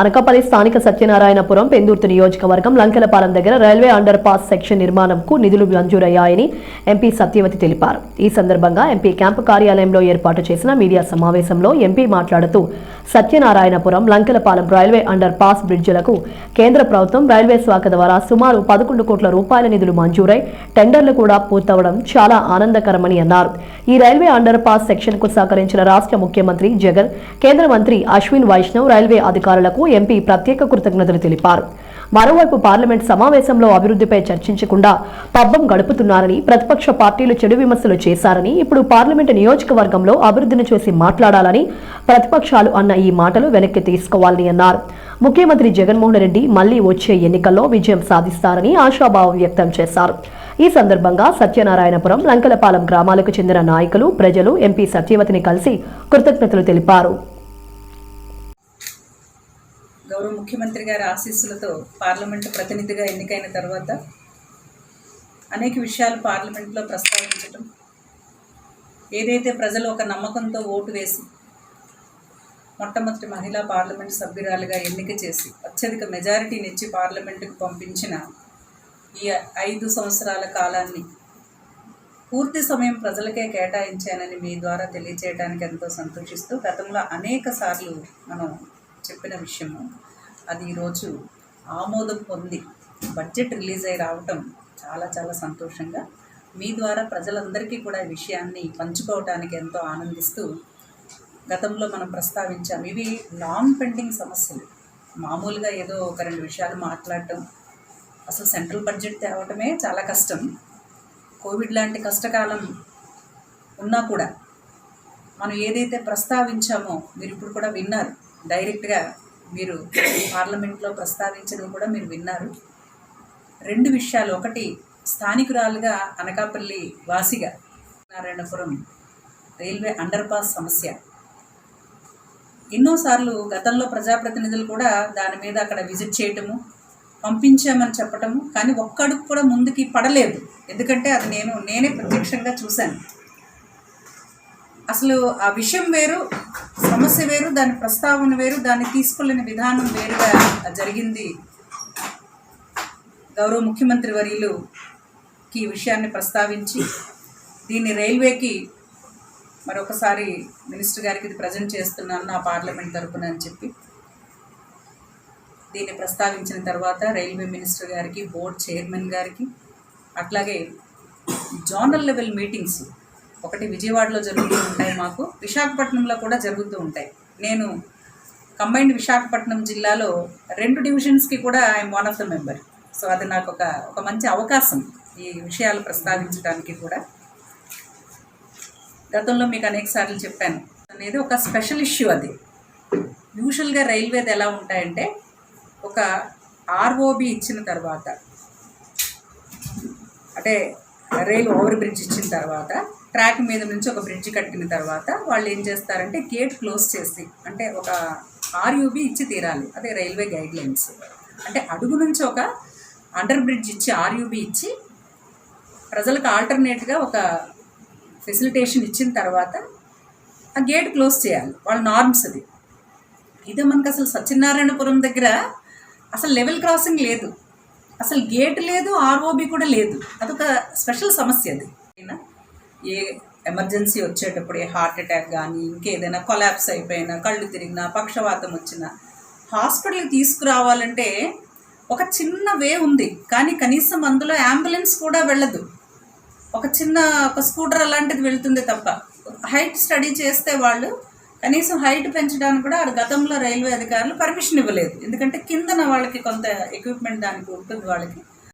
అనకాపల్లి స్థానిక సత్యనారాయణపురం పెందుర్తి నియోజకవర్గం లంకెలపాలెం దగ్గర రైల్వే అండర్ పాస్ సెక్షన్ నిర్మాణంకు నిధులు మంజూరయ్యాయని ఎంపీ సత్యవతి తెలిపారు. ఈ సందర్భంగా ఎంపీ క్యాంపు కార్యాలయంలో ఏర్పాటు చేసిన మీడియా సమావేశంలో ఎంపీ మాట్లాడుతూ Satyanarayanapuram Lankelapalem railway under pass బ్రిడ్జిలకు కేంద్ర ప్రభుత్వం రైల్వే శాఖ ద్వారా సుమారు పదకొండు కోట్ల రూపాయల నిధులు మంజూరై టెండర్లు కూడా పూర్తవడం చాలా ఆనందకరమని అన్నారు. ఈ రైల్వే అండర్ పాస్ సెక్షన్కు సహకరించిన రాష్ట్ర ముఖ్యమంత్రి జగన్ కేంద్ర మంత్రి అశ్విన్ వైష్ణవ్ రైల్వే అధికారులకు ఎంపీ ప్రత్యేక కృతజ్ఞతలు తెలిపారు. మరోవైపు పార్లమెంట్ సమావేశంలో అభివృద్ధిపై చర్చించకుండా పబ్బం గడుపుతున్నారని ప్రతిపక్ష పార్టీలు చెడు విమర్శలు చేశారని ఇప్పుడు పార్లమెంటు నియోజకవర్గంలో అభివృద్ధిని చూసి మాట్లాడాలని ప్రతిపక్షాలు అన్న ఈ మాటలు వెనక్కి తీసుకోవాలని అన్నారు. ముఖ్యమంత్రి జగన్మోహన్ రెడ్డి మళ్ళీ వచ్చే ఎన్నికల్లో విజయం సాధిస్తారని ఆశాభావం వ్యక్తం చేశారు. ఈ సందర్భంగా సత్యనారాయణపురం లంకలపాలెం గ్రామాలకు చెందిన నాయకులు ప్రజలు ఎంపీ సత్యవతిని కలిసి కృతజ్ఞతలు తెలిపారు. గౌరవ ముఖ్యమంత్రి గారి ఆశీస్సులతో పార్లమెంటు ప్రతినిధిగా ఎన్నికైన తర్వాత అనేక విషయాలు పార్లమెంట్లో ప్రస్తావించటం ఏదైతే ప్రజలు ఒక నమ్మకంతో ఓటు వేసి మొట్టమొదటి మహిళా పార్లమెంట్ సభ్యురాలుగా ఎన్నిక చేసి అత్యధిక మెజారిటీని ఇచ్చి పార్లమెంటుకు పంపించిన ఈ ఐదు సంవత్సరాల కాలాన్ని పూర్తి సమయం ప్రజలకే కేటాయించానని మీ ద్వారా తెలియచేయడానికి ఎంతో సంతోషిస్తూ గతంలో అనేక సార్లు మనం చెప్పిన విషయము. అది ఈరోజు ఆమోదం పొంది బడ్జెట్ రిలీజ్ అయి రావటం చాలా చాలా సంతోషంగా మీ ద్వారా ప్రజలందరికీ కూడా ఈ విషయాన్ని పంచుకోవటానికి ఎంతో ఆనందిస్తూ గతంలో మనం ప్రస్తావించాం. ఇవి లాంగ్ పెండింగ్ సమస్యలు. మామూలుగా ఏదో ఒక రెండు విషయాలు మాట్లాడటం అసలు సెంట్రల్ బడ్జెట్ తేవటమే చాలా కష్టం. కోవిడ్ లాంటి కష్టకాలం ఉన్నా కూడా మనం ఏదైతే ప్రస్తావించామో మీరు ఇప్పుడు కూడా విన్నారు. డైరెక్ట్గా మీరు పార్లమెంట్లో ప్రస్తావించడం కూడా మీరు విన్నారు. రెండు విషయాలు. ఒకటి స్థానికురాలుగా అనకాపల్లి వాసిగా నారాయణపురం రైల్వే అండర్ పాస్ సమస్య. ఎన్నోసార్లు గతంలో ప్రజాప్రతినిధులు కూడా దాని మీద అక్కడ విజిట్ చేయటము పంపించామని చెప్పటము కానీ ఒక్క అడుగు కూడా ముందుకి పడలేదు. ఎందుకంటే అది నేను నేనే ప్రత్యక్షంగా చూశాను. అసలు ఆ విషయం వేరు సమస్య వేరు దాని ప్రస్తావన వేరు దాన్ని తీసుకెళ్ళిన విధానం వేరుగా జరిగింది. గౌరవ ముఖ్యమంత్రి వర్యులుకి ఈ విషయాన్ని ప్రస్తావించి దీన్ని రైల్వేకి మరొకసారి మినిస్టర్ గారికి ఇది ప్రజెంట్ చేస్తున్నాను నా పార్లమెంట్ తరపున అని చెప్పి దీన్ని ప్రస్తావించిన తర్వాత రైల్వే మినిస్టర్ గారికి బోర్డ్ చైర్మన్ గారికి అట్లాగే జోనల్ లెవెల్ మీటింగ్స్ ఒకటి విజయవాడలో జరుగుతూ ఉంటాయి మాకు. విశాఖపట్నంలో కూడా జరుగుతూ ఉంటాయి. నేను కంబైన్డ్ విశాఖపట్నం జిల్లాలో రెండు డివిజన్స్కి కూడా I'm one of the member. So అది నాకు ఒక ఒక మంచి అవకాశం ఈ విషయాలు ప్రస్తావించడానికి కూడా. గతంలో మీకు అనేక సార్లు చెప్పాను. అనేది ఒక స్పెషల్ ఇష్యూ అది. యూజువల్గా రైల్వేది ఎలా ఉంటాయంటే ఒక ఆర్ఓబి ఇచ్చిన తర్వాత అంటే రైలు ఓవర్ బ్రిడ్జ్ ఇచ్చిన తర్వాత ట్రాక్ మీద నుంచి ఒక బ్రిడ్జ్ కట్టిన తర్వాత వాళ్ళు ఏం చేస్తారంటే గేట్ క్లోజ్ చేసి అంటే ఒక ఆర్యూబీ ఇచ్చి తీరాలి అదే రైల్వే గైడ్ లైన్స్ అంటే అడుగు నుంచి ఒక అండర్ బ్రిడ్జ్ ఇచ్చి ఆర్యూబీ ఇచ్చి ప్రజలకు ఆల్టర్నేట్గా ఒక ఫెసిలిటేషన్ ఇచ్చిన తర్వాత ఆ గేట్ క్లోజ్ చేయాలి వాళ్ళ నార్మ్స్ అది. ఇదే మనకు అసలు సత్యనారాయణపురం దగ్గర అసలు లెవెల్ క్రాసింగ్ లేదు. అసలు గేట్ లేదు ఆర్ఓబి కూడా లేదు. అదొక స్పెషల్ సమస్య అది. ఏ ఎమర్జెన్సీ వచ్చేటప్పుడు ఏ హార్ట్ అటాక్ కానీ ఇంకేదైనా కొలాప్స్ అయిపోయినా కళ్ళు తిరిగినా పక్షవాతం వచ్చినా హాస్పిటల్కి తీసుకురావాలంటే ఒక చిన్న వే ఉంది. కానీ కనీసం అందులో అంబులెన్స్ కూడా వెళ్ళదు. ఒక చిన్న ఒక స్కూటర్ అలాంటిది వెళ్తుంది తప్ప. హైట్ స్టడీ చేస్తే వాళ్ళు కనీసం హైట్ పెంచడానికి కూడా ఆ గతంలో రైల్వే అధికారులు పర్మిషన్ ఇవ్వలేదు. ఎందుకంటే కిందన వాళ్ళకి కొంత ఎక్విప్మెంట్ దానికి ఉంటుంది వాళ్ళకి.